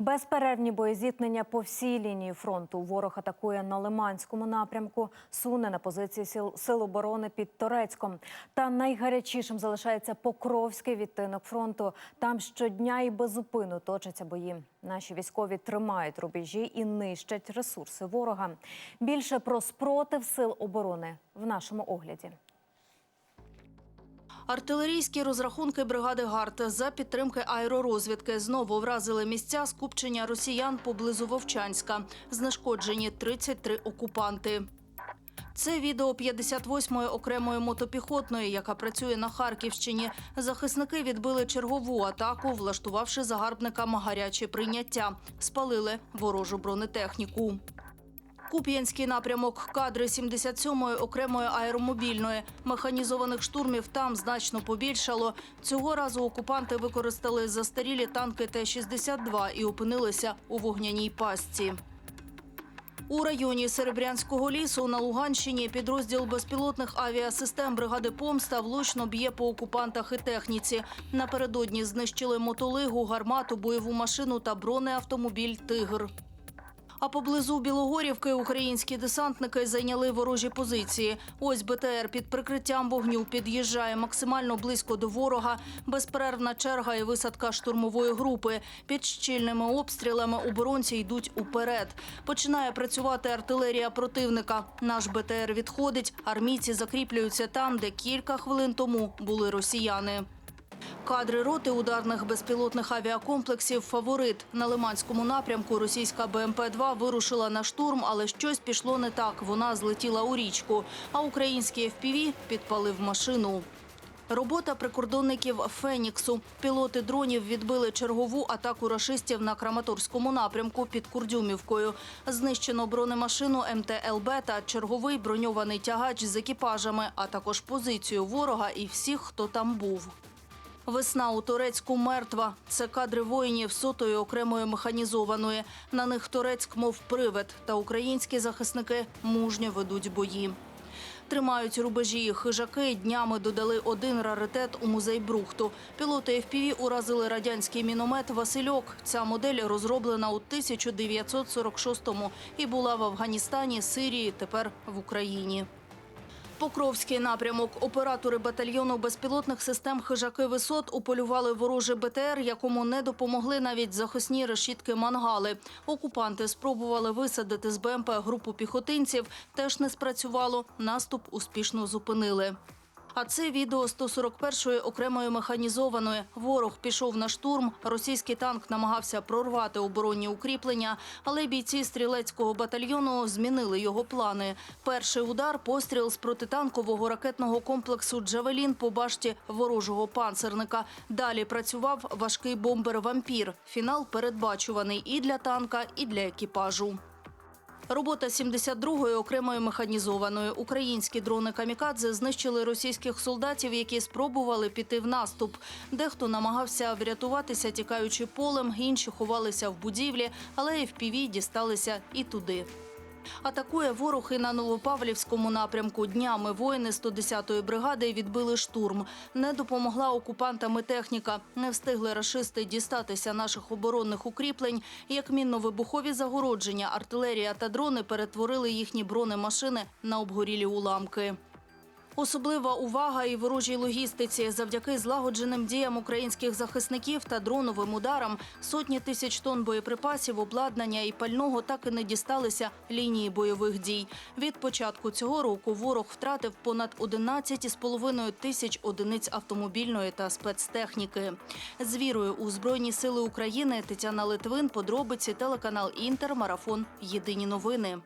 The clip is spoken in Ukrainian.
Безперервні боєзіткнення по всій лінії фронту. Ворог атакує на Лиманському напрямку, суне на позиції сил, сил оборони під Торецьком. Та найгарячішим залишається Покровський відтинок фронту. Там щодня і без зупину точаться бої. Наші військові тримають рубежі і нищать ресурси ворога. Більше про спротив сил оборони в нашому огляді. Артилерійські розрахунки бригади ГАРД за підтримки аеророзвідки знову вразили місця скупчення росіян поблизу Вовчанська. Знешкоджені 33 окупанти. Це відео 58-ї окремої мотопіхотної, яка працює на Харківщині. Захисники відбили чергову атаку, влаштувавши загарбникам гаряче прийняття. Спалили ворожу бронетехніку. Куп'янський напрямок, кадри 77-ї окремої аеромобільної. Механізованих штурмів там значно побільшало. Цього разу окупанти використали застарілі танки Т-62 і опинилися у вогняній пастці. У районі Серебрянського лісу на Луганщині підрозділ безпілотних авіасистем бригади Помста влучно б'є по окупантах і техніці. Напередодні знищили мотолигу, гармату, бойову машину та бронеавтомобіль Тигр. А поблизу Білогорівки українські десантники зайняли ворожі позиції. Ось БТР під прикриттям вогню під'їжджає максимально близько до ворога. Безперервна черга і висадка штурмової групи. Під щільними обстрілами оборонці йдуть уперед. Починає працювати артилерія противника. Наш БТР відходить. Армійці закріплюються там, де кілька хвилин тому були росіяни. Кадри роти ударних безпілотних авіакомплексів «Фаворит» на Лиманському напрямку російська БМП-2 вирушила на штурм, але щось пішло не так. Вона злетіла у річку, а український FPV підпалив машину. Робота прикордонників Феніксу. Пілоти дронів відбили чергову атаку рашистів на Краматорському напрямку під Курдюмівкою. Знищено бронемашину МТЛБ та черговий броньований тягач з екіпажами, а також позицію ворога і всіх, хто там був. Весна у Турецьку мертва. Це кадри воїнів сотої окремої механізованої. На них Турецьк, мов привид, та українські захисники мужньо ведуть бої. Тримають рубежі хижаки. Днями додали один раритет у музей Брухту. Пілоти FPV уразили радянський міномет Васильок. Ця модель розроблена у 1946-му і була в Афганістані, Сирії, тепер в Україні. Покровський напрямок. Оператори батальйону безпілотних систем хижаки висот уполювали ворожий БТР, якому не допомогли навіть захисні решітки мангали. Окупанти спробували висадити з БМП групу піхотинців. Теж не спрацювало. Наступ успішно зупинили. А це відео 141-ї окремої механізованої. Ворог пішов на штурм. Російський танк намагався прорвати оборонні укріплення, але бійці стрілецького батальйону змінили його плани. Перший удар постріл з протитанкового ракетного комплексу Джавелін по башті ворожого панцерника. Далі працював важкий бомбер Вампір. Фінал передбачуваний і для танка, і для екіпажу. Робота 72-ї окремої механізованої. Українські дрони «Камікадзе» знищили російських солдатів, які спробували піти в наступ. Дехто намагався врятуватися, тікаючи полем, інші ховалися в будівлі, але FPV дісталися і туди. Атакує ворог і на Новопавлівському напрямку. Днями воїни 110-ї бригади відбили штурм. Не допомогла окупантам і техніка. Не встигли рашисти дістатися наших оборонних укріплень. Як мінно-вибухові загородження, артилерія та дрони перетворили їхні бронемашини на обгорілі уламки. Особлива увага і ворожій логістиці. Завдяки злагодженим діям українських захисників та дроновим ударам сотні тисяч тонн боєприпасів, обладнання і пального так і не дісталися лінії бойових дій. Від початку цього року ворог втратив понад 11,5 тисяч одиниць автомобільної та спецтехніки. З вірою у Збройні сили України Тетяна Литвин, подробиці, телеканал Інтер, марафон. Єдині новини.